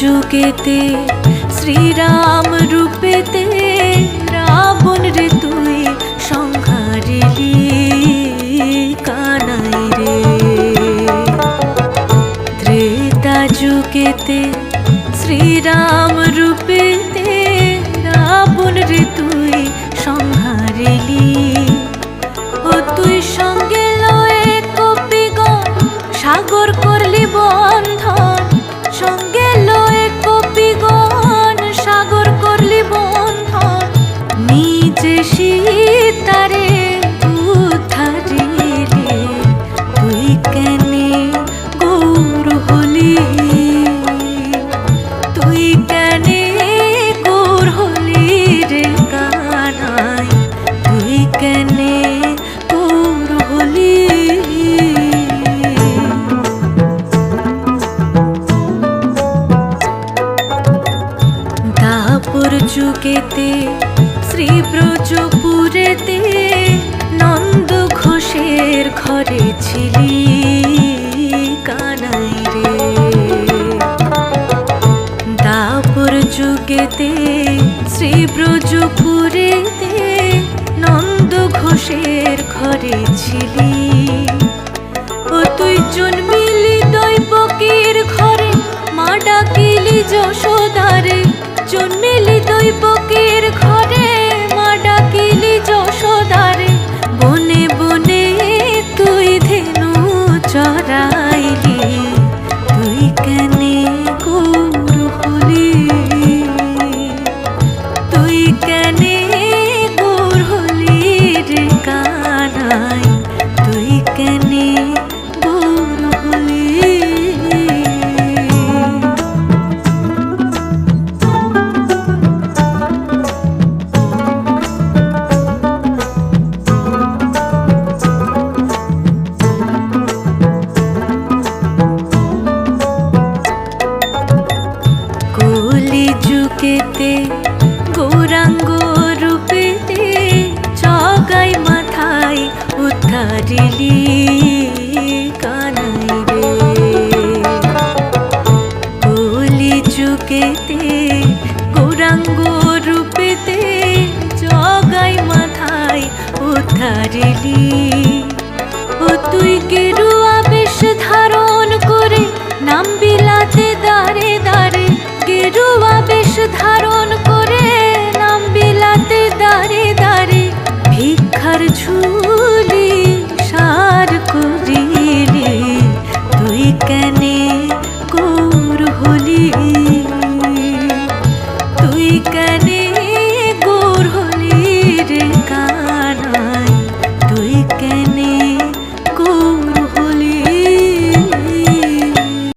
যুগেতে, শ্রীরাম রূপেতে, রাবণ রে তুই সংহারিলি কানাই রে। ত্রেতা যুগেতে, শ্রীরাম রূপেতে, রাবণ রে তুই সংহারিলি ও তুই সঙ্গে লয়ে কপিগণ সাগর করলি বন্ধন দাপুর যুগেতে শ্রী ব্রজপুরেতে নন্দ ঘোষের ঘরে ছিলি কানাই রে। দাপুর যুগেতে শ্রী হারিলি কানাইবে কলি রূপেতে জগাই মাথায় ও তুই কে